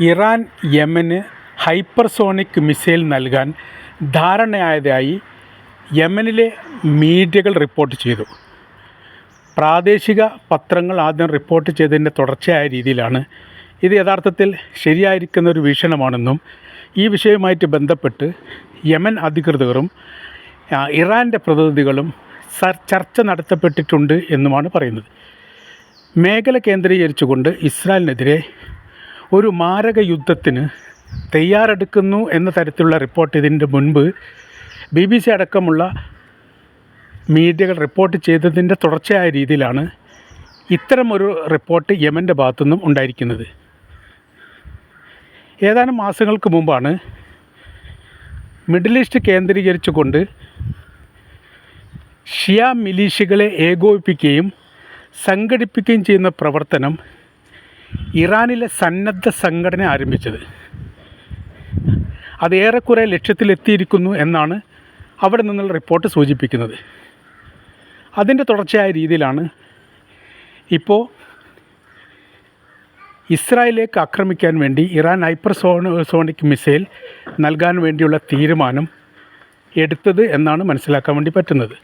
Iran യമന് hypersonic missile നൽകാൻ ധാരണയായതായി യമനിലെ മീഡിയകൾ റിപ്പോർട്ട് ചെയ്തു. പ്രാദേശിക പത്രങ്ങൾ ആദ്യം റിപ്പോർട്ട് ചെയ്തതിന്റെ തുടർച്ചയായ രീതിയിലാണ്. ഇത് യഥാർത്ഥത്തിൽ ശരിയായിരിക്കുന്ന ഒരു വീക്ഷണമാണെന്നും ഈ വിഷയവുമായിട്ട് ബന്ധപ്പെട്ട് യമൻ അധികൃതരും ഇറാന്റെ പ്രതിനിധികളും ചർച്ച നടത്തപ്പെട്ടിട്ടുണ്ട് എന്നുമാണ് പറയുന്നത്. മേഖല കേന്ദ്രീകരിച്ചുകൊണ്ട് ഇസ്രായേലിനെതിരെ ഒരു മാരക യുദ്ധത്തിന് തയ്യാറെടുക്കുന്നു എന്ന തരത്തിലുള്ള റിപ്പോർട്ട് ഇതിന്റെ മുൻപ് ബി ബി സി അടക്കമുള്ള മീഡിയകൾ റിപ്പോർട്ട് ചെയ്തതിന്റെ തുടർച്ചയായ രീതിയിലാണ് ഇത്തരമൊരു റിപ്പോർട്ട് യമന്റെ ഭാഗത്തുനിന്നും ഉണ്ടായിരിക്കുന്നത്. ഏതാനും മാസങ്ങൾക്ക് മുമ്പാണ് മിഡിൽ ഈസ്റ്റ് കേന്ദ്രീകരിച്ചുകൊണ്ട് ഷിയ മിലീഷ്യകളെ ഏകോപിപ്പിക്കുകയും സംഘടിപ്പിക്കുകയും ചെയ്യുന്ന പ്രവർത്തനം ഇറാനിലെ സന്നദ്ധ സംഘടന ആരംഭിച്ചത്. അത് ഏറെക്കുറെ ലക്ഷ്യത്തിലെത്തിയിരിക്കുന്നു എന്നാണ് അവിടെ നിന്നുള്ള റിപ്പോർട്ട് സൂചിപ്പിക്കുന്നത്. അതിന്റെ തുടർച്ചയായ രീതിയിലാണ് ഇപ്പോൾ ഇസ്രായേലേക്ക് ആക്രമിക്കാൻ വേണ്ടി ഇറാൻ ഹൈപ്പർ സോണിക് മിസൈൽ നൽകാൻ വേണ്ടിയുള്ള തീരുമാനം എടുത്തത് എന്നാണ് മനസ്സിലാക്കാൻ വേണ്ടി പറ്റുന്നത്.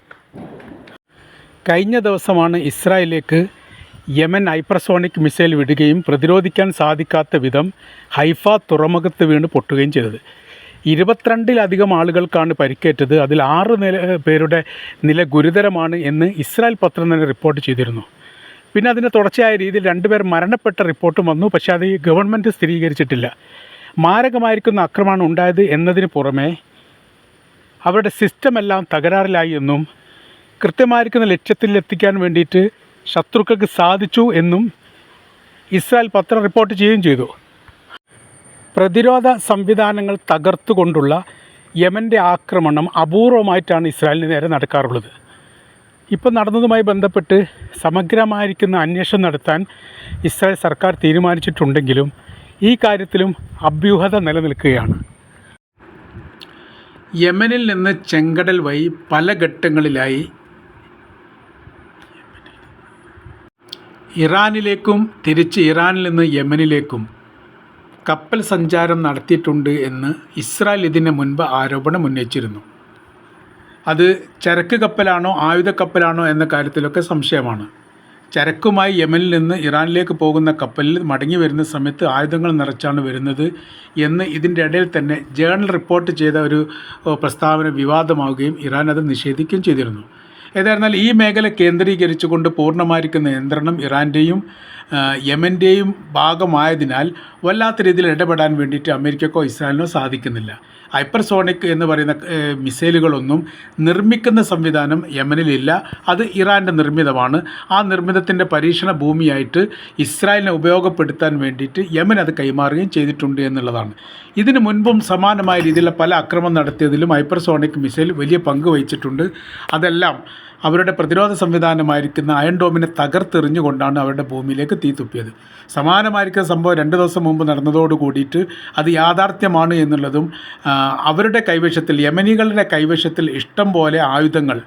കഴിഞ്ഞ ദിവസമാണ് ഇസ്രായേലിലേക്ക് യമൻ ഹൈപ്പർസോണിക് മിസൈൽ വിടുകയും പ്രതിരോധിക്കാൻ സാധിക്കാത്ത വിധം ഹൈഫ തുറമുഖത്ത് വീണ് പൊട്ടുകയും ചെയ്തത്. ഇരുപത്തിരണ്ടിലധികം ആളുകൾക്കാണ് പരിക്കേറ്റത്. അതിൽ ആറ് നില പേരുടെ നില ഗുരുതരമാണ് എന്ന് ഇസ്രായേൽ പത്രം തന്നെ റിപ്പോർട്ട് ചെയ്തിരുന്നു. പിന്നെ അതിന്റെ തുടർച്ചയായ രീതിയിൽ രണ്ടുപേർ മരണപ്പെട്ട റിപ്പോർട്ടും വന്നു. പക്ഷേ അത് ഗവൺമെന്റ് സ്ഥിരീകരിച്ചിട്ടില്ല. മാരകമായിരിക്കുന്ന ആക്രമണം ഉണ്ടായത് എന്നതിന് പുറമെ അവരുടെ സിസ്റ്റമെല്ലാം തകരാറിലായി എന്നും കൃത്യമായിരിക്കുന്ന ലക്ഷ്യത്തിൽ എത്തിക്കാൻ വേണ്ടിയിട്ട് ശത്രുക്കൾക്ക് സാധിച്ചു എന്നും ഇസ്രായേൽ പത്രം റിപ്പോർട്ട് ചെയ്യുകയും ചെയ്തു. പ്രതിരോധ സംവിധാനങ്ങൾ തകർത്തുകൊണ്ടുള്ള യമന്റെ ആക്രമണം അപൂർവമായിട്ടാണ് ഇസ്രായേലിന് നേരെ നടക്കാറുള്ളത്. ഇപ്പം നടന്നതുമായി ബന്ധപ്പെട്ട് സമഗ്രമായിരിക്കുന്ന അന്വേഷണം നടത്താൻ ഇസ്രായേൽ സർക്കാർ തീരുമാനിച്ചിട്ടുണ്ടെങ്കിലും ഈ കാര്യത്തിലും അഭ്യൂഹത നിലനിൽക്കുകയാണ്. യമനിൽ നിന്ന് ചെങ്കടൽ വഴി പല ഘട്ടങ്ങളിലായി ഇറാനിലേക്കും തിരിച്ച് ഇറാനിൽ നിന്ന് യമനിലേക്കും കപ്പൽ സഞ്ചാരം നടത്തിയിട്ടുണ്ട് എന്ന് ഇസ്രായേൽ ഇതിന് മുൻപ് ആരോപണം ഉന്നയിച്ചിരുന്നു. അത് ചരക്ക് കപ്പലാണോ ആയുധ കപ്പലാണോ എന്ന കാര്യത്തിലൊക്കെ സംശയമാണ്. ചരക്കുമായി യമനിൽ നിന്ന് ഇറാനിലേക്ക് പോകുന്ന കപ്പലിൽ മടങ്ങി വരുന്ന സമയത്ത് ആയുധങ്ങൾ നിറച്ചാണ് വരുന്നത് എന്ന് ഇതിന്റെ ഇടയിൽ തന്നെ ജേണൽ റിപ്പോർട്ട് ചെയ്ത ഒരു പ്രസ്താവന വിവാദമാവുകയും ഇറാൻ അത് നിഷേധിക്കുകയും ചെയ്തിരുന്നു. ഏതായിരുന്നാൽ ഈ മേഖല കേന്ദ്രീകരിച്ചുകൊണ്ട് പൂർണമായിരിക്കുന്ന നിയന്ത്രണം ഇറാന്റെയും യമന്റെയും ഭാഗമായതിനാൽ വല്ലാത്ത രീതിയിൽ ഇടപെടാൻ വേണ്ടിയിട്ട് അമേരിക്കക്കോ ഇസ്രായേലിനോ സാധിക്കുന്നില്ല. ഹൈപ്പർസോണിക് എന്ന് പറയുന്ന മിസൈലുകളൊന്നും നിർമ്മിക്കുന്ന സംവിധാനം യമനിലില്ല. അത് ഇറാന്റെ നിർമ്മിതമാണ്. ആ നിർമ്മിതത്തിന്റെ പരീക്ഷണ ഭൂമിയായിട്ട് ഇസ്രായേലിനെ ഉപയോഗപ്പെടുത്താൻ വേണ്ടിയിട്ട് യമൻ അത് കൈമാറുകയും ചെയ്തിട്ടുണ്ട് എന്നുള്ളതാണ്. ഇതിനു മുൻപും സമാനമായ രീതിയിലുള്ള പല അക്രമം നടത്തിയതിലും ഹൈപ്പർസോണിക് മിസൈൽ വലിയ പങ്ക് വഹിച്ചിട്ടുണ്ട്. അതെല്ലാം അവരുടെ പ്രതിരോധ സംവിധാനമായിരിക്കുന്ന അയൺ ഡോമിനെ തകർത്തെറിഞ്ഞുകൊണ്ടാണ് അവരുടെ ഭൂമിയിലേക്ക് തീ തുപ്പിയത്. സമാനമായിരിക്കുന്ന സംഭവം രണ്ട് ദിവസം മുമ്പ് നടന്നതോട് കൂടിയിട്ട് അത് യാഥാർത്ഥ്യമാണ് എന്നുള്ളതും അവരുടെ കൈവശത്തിൽ യമനികളുടെ കൈവശത്തിൽ ഇഷ്ടം പോലെ ആയുധങ്ങൾ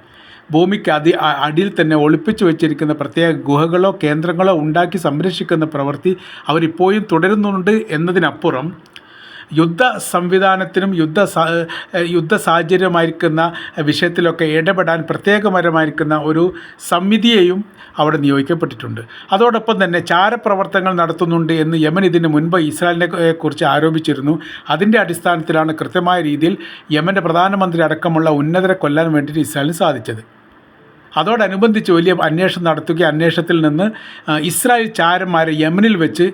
ഭൂമിക്ക് അതി അടിയിൽ തന്നെ ഒളിപ്പിച്ചു വെച്ചിരിക്കുന്ന പ്രത്യേക ഗുഹകളോ കേന്ദ്രങ്ങളോ ഉണ്ടാക്കി സംരക്ഷിക്കുന്ന പ്രവൃത്തി അവരിപ്പോഴും തുടരുന്നുണ്ട് എന്നതിനപ്പുറം യുദ്ധ സംവിധാനത്തിനും യുദ്ധ യുദ്ധ സാഹചര്യമായിരിക്കുന്ന വിഷയത്തിലൊക്കെ ഇടപെടാൻ പ്രത്യേകപരമായിരിക്കുന്ന ഒരു സമിതിയെയും അവിടെ നിയോഗിക്കപ്പെട്ടിട്ടുണ്ട്. അതോടൊപ്പം തന്നെ ചാരപ്രവർത്തനങ്ങൾ നടത്തുന്നുണ്ട് എന്ന് യമൻ ഇതിന് മുൻപ് ഇസ്രായേലിനെ കുറിച്ച് ആരോപിച്ചിരുന്നു. അതിന്റെ അടിസ്ഥാനത്തിലാണ് കൃത്യമായ രീതിയിൽ യമന്റെ പ്രധാനമന്ത്രി അടക്കമുള്ള ഉന്നതരെ കൊല്ലാൻ വേണ്ടിയിട്ട് ഇസ്രായേലിന് സാധിച്ചത്. അതോടനുബന്ധിച്ച് വലിയ അന്വേഷണം നടത്തുകയും അന്വേഷണത്തിൽ നിന്ന് ഇസ്രായേൽ ചാരന്മാരെ യമനിൽ വെച്ച്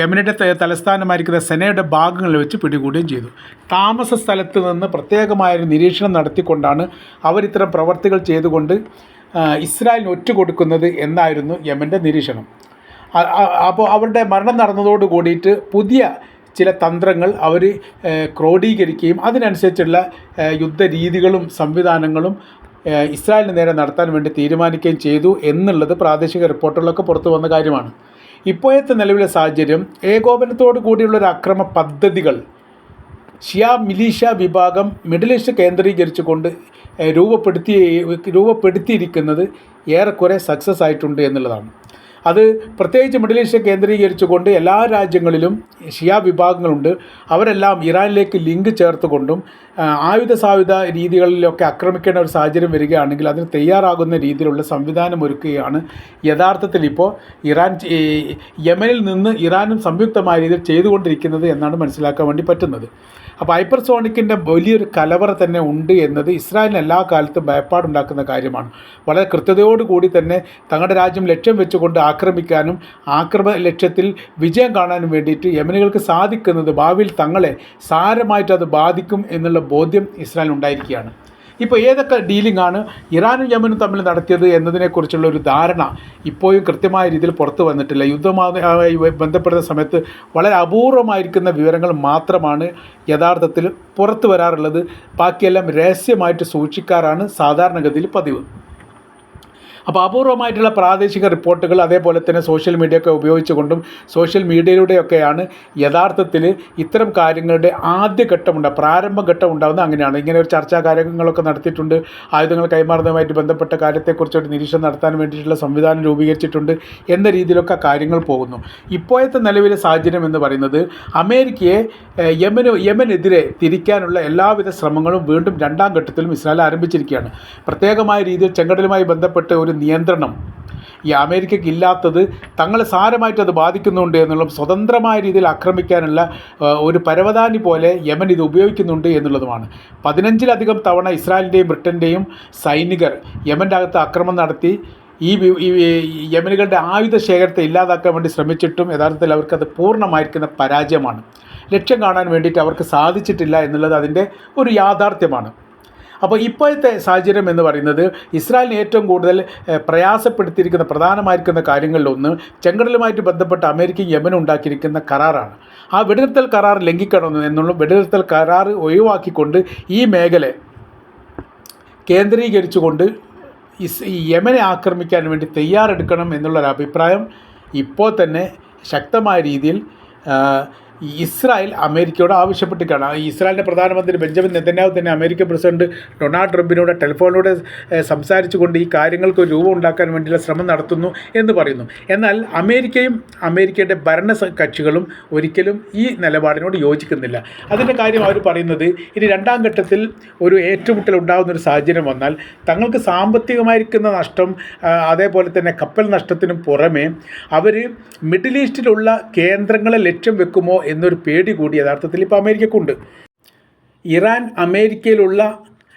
യമനിന്റെ തലസ്ഥാനമായിരിക്കുന്ന സെനയുടെ ഭാഗങ്ങളിൽ വെച്ച് പിടികൂടുകയും ചെയ്തു. താമസ സ്ഥലത്ത് നിന്ന് പ്രത്യേകമായൊരു നിരീക്ഷണം നടത്തിക്കൊണ്ടാണ് അവരിത്തരം പ്രവർത്തികൾ ചെയ്തുകൊണ്ട് ഇസ്രായേലിന് ഒറ്റ കൊടുക്കുന്നത് എന്നായിരുന്നു യമന്റെ നിരീക്ഷണം. അപ്പോൾ അവരുടെ മരണം നടന്നതോട് കൂടിയിട്ട് പുതിയ ചില തന്ത്രങ്ങൾ അവർ ക്രോഡീകരിക്കുകയും അതിനനുസരിച്ചുള്ള യുദ്ധരീതികളും സംവിധാനങ്ങളും ഇസ്രായേലിന് നേരെ നടത്താൻ വേണ്ടി തീരുമാനിക്കുകയും ചെയ്തു എന്നുള്ളത് പ്രാദേശിക റിപ്പോർട്ടുകളൊക്കെ പുറത്തു വന്ന കാര്യമാണ്. ഇപ്പോഴത്തെ നിലവിലെ സാഹചര്യം ഏകോപനത്തോടു കൂടിയുള്ള ഒരു അക്രമ പദ്ധതികൾ. ഷിയ മിലീഷ വിഭാഗം മിഡിൽ ഈസ്റ്റ് കേന്ദ്രീകരിച്ചുകൊണ്ട് രൂപപ്പെടുത്തി രൂപപ്പെടുത്തിയിരിക്കുന്നത് ഏറെക്കുറെ സക്സസ് ആയിട്ടുണ്ട് എന്നുള്ളതാണ്. അത് പ്രത്യേകിച്ച് മിഡിൽ ഈസ്റ്റ് കേന്ദ്രീകരിച്ചുകൊണ്ട് എല്ലാ രാജ്യങ്ങളിലും ഷിയ വിഭാഗങ്ങളുണ്ട്. അവരെല്ലാം ഇറാനിലേക്ക് ലിങ്ക് ചേർത്തുകൊണ്ടും ആ, ആയുധ സായുധ രീതികളിലൊക്കെ ആക്രമിക്കേണ്ട ഒരു സാഹചര്യം വരികയാണെങ്കിൽ അതിന് തയ്യാറാകുന്ന രീതിയിലുള്ള സംവിധാനം ഒരുക്കുകയാണ്. യഥാർത്ഥത്തിൽ ഇപ്പോൾ ഇറാൻ യമനിൽ നിന്ന് ഇറാനും സംയുക്തമായ രീതിയിൽ ചെയ്തുകൊണ്ടിരിക്കുന്നത് എന്നാണ് മനസ്സിലാക്കാൻ വേണ്ടി പറ്റുന്നത്. അപ്പോൾ ഹൈപ്പർസോണിക്കിന്റെ വലിയൊരു കലവറ തന്നെ ഉണ്ട് എന്നത് ഇസ്രായേലിന് എല്ലാ കാലത്തും ഭയപ്പാടുണ്ടാക്കുന്ന കാര്യമാണ്. വളരെ കൃത്യതയോടുകൂടി തന്നെ തങ്ങളുടെ രാജ്യം ലക്ഷ്യം വെച്ചുകൊണ്ട് ആക്രമിക്കാനും ആക്രമ ലക്ഷ്യത്തിൽ വിജയം കാണാനും വേണ്ടിയിട്ട് യമനികൾക്ക് സാധിക്കുന്നത് ഭാവിയിൽ തങ്ങളെ സാരമായിട്ട് അത് ബാധിക്കും എന്നുള്ള ബോധ്യം ഇസ്രായേൽ ഉണ്ടായിരിക്കുകയാണ്. ഇപ്പോൾ ഏതൊക്കെ ഡീലിംഗ് ആണ് ഇറാനും യമനും തമ്മിൽ നടത്തിയത് എന്നതിനെക്കുറിച്ചുള്ള ഒരു ധാരണ ഇപ്പോഴും കൃത്യമായ രീതിയിൽ പുറത്തു വന്നിട്ടില്ല. യുദ്ധമായി ബന്ധപ്പെടുന്ന സമയത്ത് വളരെ അപൂർവമായിരിക്കുന്ന വിവരങ്ങൾ മാത്രമാണ് യഥാർത്ഥത്തിൽ പുറത്തു വരാറുള്ളത്. ബാക്കിയെല്ലാം രഹസ്യമായിട്ട് സൂക്ഷിക്കാറാണ് സാധാരണഗതിയിൽ പതിവ്. അപ്പോൾ അപൂർവമായിട്ടുള്ള പ്രാദേശിക റിപ്പോർട്ടുകൾ അതേപോലെ തന്നെ സോഷ്യൽ മീഡിയ ഒക്കെ ഉപയോഗിച്ചുകൊണ്ടും സോഷ്യൽ മീഡിയയിലൂടെയൊക്കെയാണ് യഥാർത്ഥത്തിൽ ഇത്തരം കാര്യങ്ങളുടെ ആദ്യഘട്ടമുണ്ട് പ്രാരംഭഘട്ടം ഉണ്ടാകുന്നത് അങ്ങനെയാണ്. ഇങ്ങനെ ഒരു ചർച്ചാ കാര്യങ്ങളൊക്കെ നടത്തിയിട്ടുണ്ട്. ആയുധങ്ങൾ കൈമാറുന്നതുമായിട്ട് ബന്ധപ്പെട്ട കാര്യത്തെക്കുറിച്ച് ഒരു നിരീക്ഷണം നടത്താൻ വേണ്ടിയിട്ടുള്ള സംവിധാനം രൂപീകരിച്ചിട്ടുണ്ട് എന്ന രീതിയിലൊക്കെ കാര്യങ്ങൾ പോകുന്നു. ഇപ്പോഴത്തെ നിലവിലെ സാഹചര്യം എന്ന് പറയുന്നത് അമേരിക്കയെ യമന് യമനെതിരെ തിരിക്കാനുള്ള എല്ലാവിധ ശ്രമങ്ങളും വീണ്ടും രണ്ടാം ഘട്ടത്തിലും ഇസ്രായേൽ ആരംഭിച്ചിരിക്കുകയാണ്. പ്രത്യേകമായ രീതിയിൽ ചെങ്കടലുമായി ബന്ധപ്പെട്ട് ഒരു നിയന്ത്രണം. ഈ അമേരിക്കയ്ക്ക് ഇല്ലാത്തത് തങ്ങളെ സാരമായിട്ട് അത് ബാധിക്കുന്നുണ്ട് എന്നുള്ളതും സ്വതന്ത്രമായ രീതിയിൽ ആക്രമിക്കാനുള്ള ഒരു പരവതാനി പോലെ യമൻ ഇത് ഉപയോഗിക്കുന്നുണ്ട് എന്നുള്ളതുമാണ്. പതിനഞ്ചിലധികം തവണ ഇസ്രായേലിന്റെയും ബ്രിട്ടന്റെയും സൈനികർ യമന്റെ അകത്ത് ആക്രമണം നടത്തി. ഈ യമനുകളുടെ ആയുധ ശേഖരത്തെ ഇല്ലാതാക്കാൻ വേണ്ടി ശ്രമിച്ചിട്ടും യഥാർത്ഥത്തിൽ അവർക്കത് പൂർണമായിരിക്കുന്ന പരാജയമാണ്. ലക്ഷ്യം കാണാൻ വേണ്ടിയിട്ട് അവർക്ക് സാധിച്ചിട്ടില്ല എന്നുള്ളത് അതിന്റെ ഒരു യാഥാർത്ഥ്യമാണ്. അപ്പോൾ ഇപ്പോഴത്തെ സാഹചര്യം എന്ന് പറയുന്നത് ഇസ്രായേലിന് ഏറ്റവും കൂടുതൽ പ്രയാസപ്പെടുത്തിയിരിക്കുന്ന പ്രധാനമായിരിക്കുന്ന കാര്യങ്ങളിലൊന്ന് ചെങ്കടലുമായിട്ട് ബന്ധപ്പെട്ട് അമേരിക്കയും യമനും ഉണ്ടാക്കിയിരിക്കുന്ന കരാറാണ്. ആ വെടിനിർത്തൽ കരാർ ലംഘിക്കണം എന്നുള്ള വെടിനിർത്തൽ കരാർ ഒഴിവാക്കിക്കൊണ്ട് ഈ മേഖല കേന്ദ്രീകരിച്ചുകൊണ്ട് ഇസ് യമനെ ആക്രമിക്കാൻ വേണ്ടി തയ്യാറെടുക്കണം എന്നുള്ളൊരു അഭിപ്രായം ഇപ്പോൾ തന്നെ ശക്തമായ രീതിയിൽ ഇസ്രായേൽ അമേരിക്കയോട് ആവശ്യപ്പെട്ടിട്ടാണ്. ഈ ഇസ്രായേലിന്റെ പ്രധാനമന്ത്രി ബെഞ്ചമിൻ നെതന്യാഹു തന്നെ അമേരിക്കൻ പ്രസിഡന്റ് ഡൊണാൾഡ് ട്രംപിനോട് ടെലിഫോണിലൂടെ സംസാരിച്ചുകൊണ്ട് ഈ കാര്യങ്ങൾക്ക് രൂപം ഉണ്ടാക്കാൻ വേണ്ടിയുള്ള ശ്രമം നടത്തുന്നു എന്ന് പറയുന്നു. എന്നാൽ അമേരിക്കയും അമേരിക്കയുടെ ഭരണ കക്ഷികളും ഒരിക്കലും ഈ നിലപാടിനോട് യോജിക്കുന്നില്ല. അതിന്റെ കാര്യം അവർ പറയുന്നത് ഇനി രണ്ടാം ഘട്ടത്തിൽ ഒരു ഏറ്റുമുട്ടൽ ഉണ്ടാകുന്ന ഒരു സാഹചര്യം വന്നാൽ തങ്ങൾക്ക് സാമ്പത്തികമായിരിക്കുന്ന നഷ്ടം അതേപോലെ തന്നെ കപ്പൽ നഷ്ടത്തിനും പുറമെ അവർ മിഡിൽ ഈസ്റ്റിലുള്ള കേന്ദ്രങ്ങളെ ലക്ഷ്യം വെക്കുമോ എന്നൊരു പേടി കൂടി യഥാർത്ഥത്തിൽ ഇപ്പോൾ അമേരിക്കക്കുണ്ട്. ഇറാൻ അമേരിക്കയിലുള്ള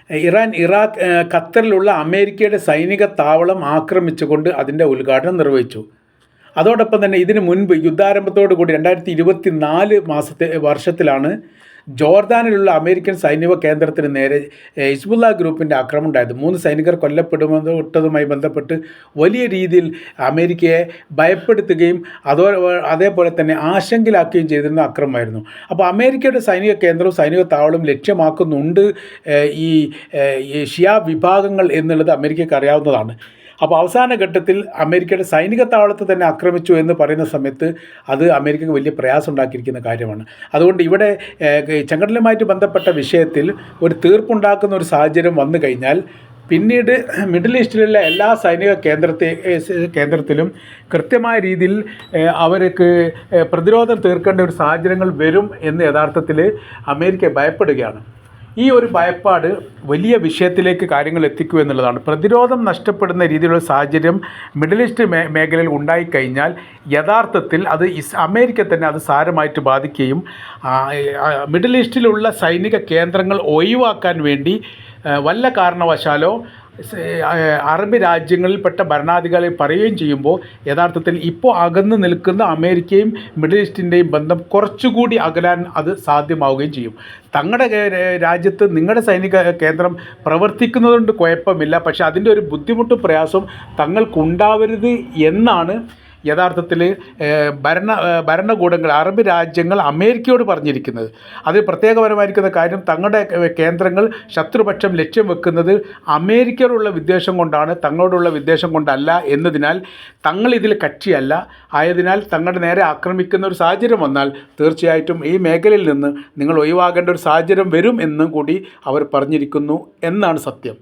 ഇറാൻ ഇറാഖ് ഖത്തറിലുള്ള അമേരിക്കയുടെ സൈനിക താവളം ആക്രമിച്ചുകൊണ്ട് അതിന്റെ ഉദ്ഘാടനം നിർവഹിച്ചു. അതോടൊപ്പം തന്നെ ഇതിനു മുൻപ് യുദ്ധാരംഭത്തോടു കൂടി രണ്ടായിരത്തി ഇരുപത്തി നാല് മാസത്തെ വർഷത്തിലാണ് ജോർദാനിലുള്ള അമേരിക്കൻ സൈനിക കേന്ദ്രത്തിന് നേരെ ഹിസ്ബുല്ല ഗ്രൂപ്പിന്റെ ആക്രമണം ഉണ്ടായത് മൂന്ന് സൈനികർ കൊല്ലപ്പെടുമെന്ന് ഇട്ടതുമായി ബന്ധപ്പെട്ട് വലിയ രീതിയിൽ അമേരിക്കയെ ഭയപ്പെടുത്തുകയും അതോ അതേപോലെ തന്നെ ആശങ്കയിലാക്കുകയും ചെയ്തിരുന്ന അക്രമമായിരുന്നു. അപ്പോൾ അമേരിക്കയുടെ സൈനിക കേന്ദ്രവും സൈനിക താവളവും ലക്ഷ്യമാക്കുന്നുണ്ട് ഈ ഷിയ വിഭാഗങ്ങൾ എന്നുള്ളത് അമേരിക്കയ്ക്ക് അറിയാവുന്നതാണ്. അപ്പോൾ അവസാന ഘട്ടത്തിൽ അമേരിക്കയുടെ സൈനിക താവളത്തെ തന്നെ ആക്രമിച്ചു എന്ന് പറയുന്ന സമയത്ത് അത് അമേരിക്കക്ക് വലിയ പ്രയാസം ഉണ്ടാക്കിയിരിക്കുന്ന കാര്യമാണ്. അതുകൊണ്ട് ഇവിടെ ചെങ്കടലുമായിട്ട് ബന്ധപ്പെട്ട വിഷയത്തിൽ ഒരു തീർപ്പുണ്ടാക്കുന്ന ഒരു സാഹചര്യം വന്നു കഴിഞ്ഞാൽ പിന്നീട് മിഡിൽ ഈസ്റ്റിലുള്ള എല്ലാ സൈനിക കേന്ദ്രത്തെ കേന്ദ്രത്തിലും കൃത്യമായ രീതിയിൽ അവർക്ക് പ്രതിരോധം തീർക്കേണ്ട ഒരു സാഹചര്യങ്ങൾ വരും എന്ന് യഥാർത്ഥത്തിൽ അമേരിക്ക ഭയപ്പെടുകയാണ്. ഈ ഒരു ഭയപ്പാട് വലിയ വിഷയത്തിലേക്ക് കാര്യങ്ങൾ എത്തിക്കൂ എന്നുള്ളതാണ്. പ്രതിരോധം നഷ്ടപ്പെടുന്ന രീതിയിലുള്ള സാഹചര്യം മിഡിൽ ഈസ്റ്റ് മേ മേഖലയിൽ ഉണ്ടായിക്കഴിഞ്ഞാൽ യഥാർത്ഥത്തിൽ അത് അമേരിക്ക തന്നെ അത് സാരമായിട്ട് ബാധിക്കുകയും മിഡിൽ ഈസ്റ്റിലുള്ള സൈനിക കേന്ദ്രങ്ങൾ ഒഴിവാക്കാൻ വേണ്ടി വല്ല കാരണവശാലോ അറബ് രാജ്യങ്ങളിൽപ്പെട്ട ഭരണാധികാരികൾ പറയുകയും ചെയ്യുമ്പോൾ യഥാർത്ഥത്തിൽ ഇപ്പോൾ അകന്നു നിൽക്കുന്ന അമേരിക്കയും മിഡിൽ ഈസ്റ്റിന്റെയും ബന്ധം കുറച്ചുകൂടി അകലാൻ അത് സാധ്യമാവുകയും ചെയ്യും. തങ്ങളുടെ രാജ്യത്ത് നിങ്ങളുടെ സൈനിക കേന്ദ്രം പ്രവർത്തിക്കുന്നതുകൊണ്ട് കുഴപ്പമില്ല. പക്ഷേ അതിന്റെ ഒരു ബുദ്ധിമുട്ടും പ്രയാസവും തങ്ങൾക്കുണ്ടാവരുത് എന്നാണ് യഥാർത്ഥത്തിൽ ഭരണ ഭരണകൂടങ്ങൾ അറബ് രാജ്യങ്ങൾ അമേരിക്കയോട് പറഞ്ഞിരിക്കുന്നത്. അത് പ്രത്യേകപരമായിരിക്കുന്ന കാര്യം തങ്ങളുടെ കേന്ദ്രങ്ങൾ ശത്രുപക്ഷം ലക്ഷ്യം വെക്കുന്നത് അമേരിക്കയോടുള്ള വിദ്വേഷം കൊണ്ടാണ് തങ്ങളോടുള്ള വിദ്വേഷം കൊണ്ടല്ല എന്നതിനാൽ തങ്ങൾ ഇതിൽ കക്ഷിയല്ല. ആയതിനാൽ തങ്ങളുടെ നേരെ ആക്രമിക്കുന്ന ഒരു സാഹചര്യം വന്നാൽ തീർച്ചയായിട്ടും ഈ മേഖലയിൽ നിന്ന് നിങ്ങൾ ഒഴിവാകേണ്ട ഒരു സാഹചര്യം വരും എന്നും കൂടി അവർ പറഞ്ഞിരിക്കുന്നു എന്നാണ് സത്യം.